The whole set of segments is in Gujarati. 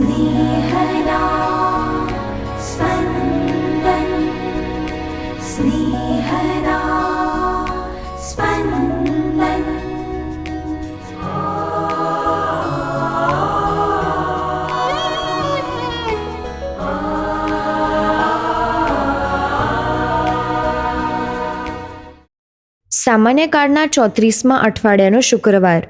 स्नेहदा स्पन्दन् स्नेहदा स्पन्दन् સામાન્ય કાળના ચોત્રીસમાં અઠવાડિયાનો શુક્રવાર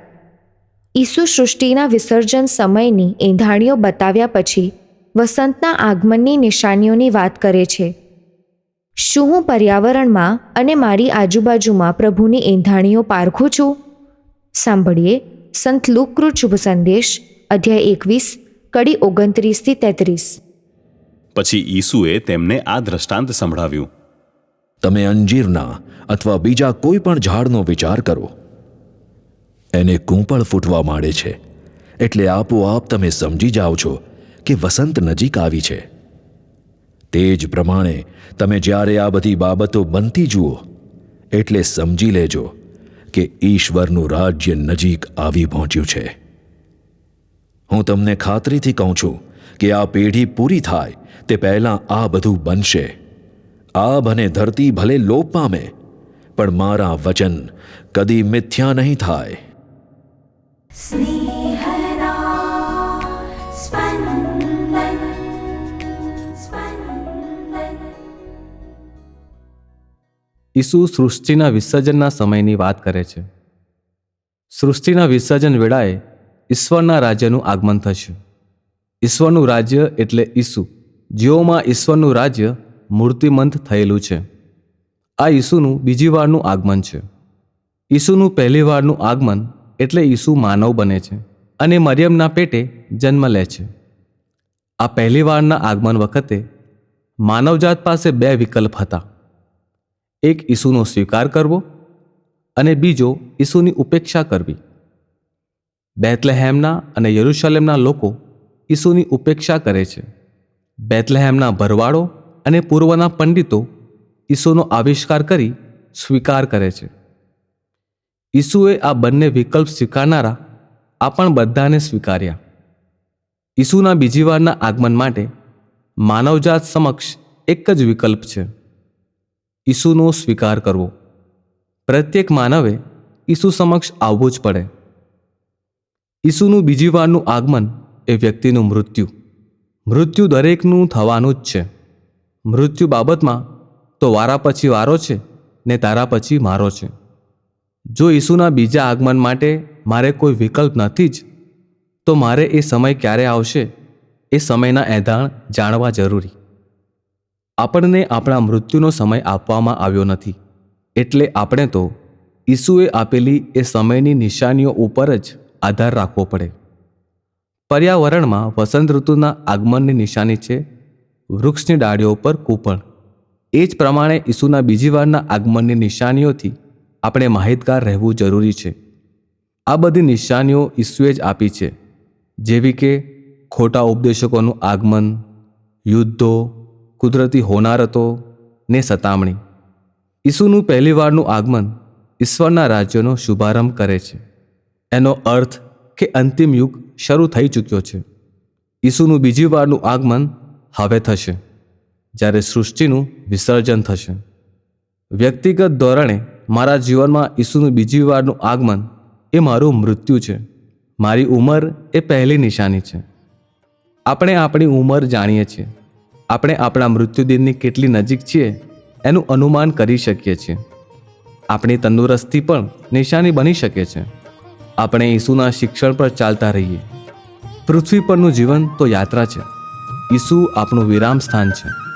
ઈસુ સૃષ્ટિના વિસર્જન સમયની એંધાણીઓ બતાવ્યા પછી વસંતના આગમનની નિશાનીઓની વાત કરે છે. શું હું પર્યાવરણમાં અને મારી આજુબાજુમાં પ્રભુની એંધાણીઓ પારખું છું? સાંભળીએ સંત લુકૃત શુભ સંદેશ અધ્યાય એકવીસ કડી ઓગણત્રીસથી તેત્રીસ. પછી ઈસુએ તેમને આ દ્રષ્ટાંત સંભળાવ્યું. તમે અંજીરના અથવા બીજા કોઈ પણ ઝાડનો વિચાર કરો. એને કૂંપળ ફૂટવા માંડે છે. એટલે આપોઆપ તમે સમજી જાઓ છો કે વસંત નજીક આવી છે. તે જ પ્રમાણે તમે જ્યારે આ બધી બાબતો બનતી જુઓ, એટલે સમજી લેજો કે ઈશ્વરનું રાજ્ય નજીક આવી પહોંચ્યું છે. હું તમને ખાતરીથી કહું છું કે આ પેઢી પૂરી થાય તે પહેલાં આ બધું બનશે. આબ અને ધરતી ભલે લોપ પામે, પણ મારા વચન કદી મિથ્યા નહીં થાય. ઈસુ સૃષ્ટિના વિસર્જનના સમયની વાત કરે છે સૃષ્ટિના વિસર્જન વેળાએ ઈશ્વરના રાજ્યનું આગમન થશે ઈશ્વરનું રાજ્ય એટલે ઈસુ જેઓમાં ઈશ્વરનું રાજ્ય મૂર્તિમંત થયેલું છે આ ઈસુનું બીજી વારનું આગમન છે ઈસુનું પહેલી વારનું આગમન એટલે ઈસુ માનવ બને છે અને મરિયમના પેટે જન્મ લે છે. આ પહેલી વારના આગમન વખતે માનવજાત પાસે બે વિકલ્પ હતા. એક ઈસુનો સ્વીકાર કરવો અને બીજો ઈસુની ઉપેક્ષા કરવી. બેથલેહેમના અને યરુશલેમના લોકો ઈસુની ઉપેક્ષા કરે છે. બેથલેહેમના ભરવાડો અને પૂર્વના પંડિતો ઈસુનો આવિષ્કાર કરી સ્વીકાર કરે છે. ઈસુએ આ બંને વિકલ્પ સ્વીકારનારા આ પણ બધાને સ્વીકાર્યા. ઈસુના બીજી વારના આગમન માટે માનવજાત સમક્ષ એક જ વિકલ્પ છે. ઈસુનો સ્વીકાર કરવો. પ્રત્યેક માનવે ઈસુ સમક્ષ આવવું જ પડે. ઈસુનું બીજી વારનું આગમન એ વ્યક્તિનું મૃત્યુ. મૃત્યુ દરેકનું થવાનું જ છે. મૃત્યુ બાબતમાં તો વારા પછી વારો છે ને તારા પછી મારો છે. જો ઈસુના બીજા આગમન માટે મારે કોઈ વિકલ્પ નથી જ, તો મારે એ સમય ક્યારે આવશે? એ સમયના એધાણ જાણવા જરૂરી. આપણને આપણા મૃત્યુનો સમય આપવામાં આવ્યો નથી. એટલે આપણે તો ઈસુએ આપેલી એ સમયની નિશાનીઓ ઉપર જ આધાર રાખવો પડે. પર્યાવરણમાં વસંત ઋતુના આગમનની નિશાની છે વૃક્ષની ડાળીઓ પર કૂપણ. એ જ પ્રમાણે ઈસુના બીજી વારના આગમનની નિશાનીઓથી આપણે માહિતગાર રહેવું જરૂરી છે. આ બધી નિશાનીઓ ઈસુએ જ આપી છે. જેવી કે ખોટા ઉપદેશકોનું આગમન, યુદ્ધો, કુદરતી હોનારતો ને સતામણી. ઈસુનું પહેલી વારનું આગમન ઈશ્વરના રાજ્યનો શુભારંભ કરે છે. એનો અર્થ કે અંતિમ યુગ શરૂ થઈ ચૂક્યો છે. ઈસુનું બીજી વારનું આગમન હવે થશે, જ્યારે સૃષ્ટિનું વિસર્જન થશે. વ્યક્તિગત ધોરણે મારા જીવનમાં ઈસુનું બીજી વારનું આગમન એ મારું મૃત્યુ છે. મારી ઉંમર એ પહેલી નિશાની છે. આપણે આપણી ઉંમર જાણીએ છીએ. આપણે આપણા મૃત્યુદિનની કેટલી નજીક છીએ એનું અનુમાન કરી શકીએ છીએ. આપણી તંદુરસ્તી પણ નિશાની બની શકે છે. આપણે ઈસુના શિક્ષણ પર ચાલતા રહીએ. પૃથ્વી પરનું જીવન તો યાત્રા છે. ઈસુ આપણું વિરામ સ્થાન છે.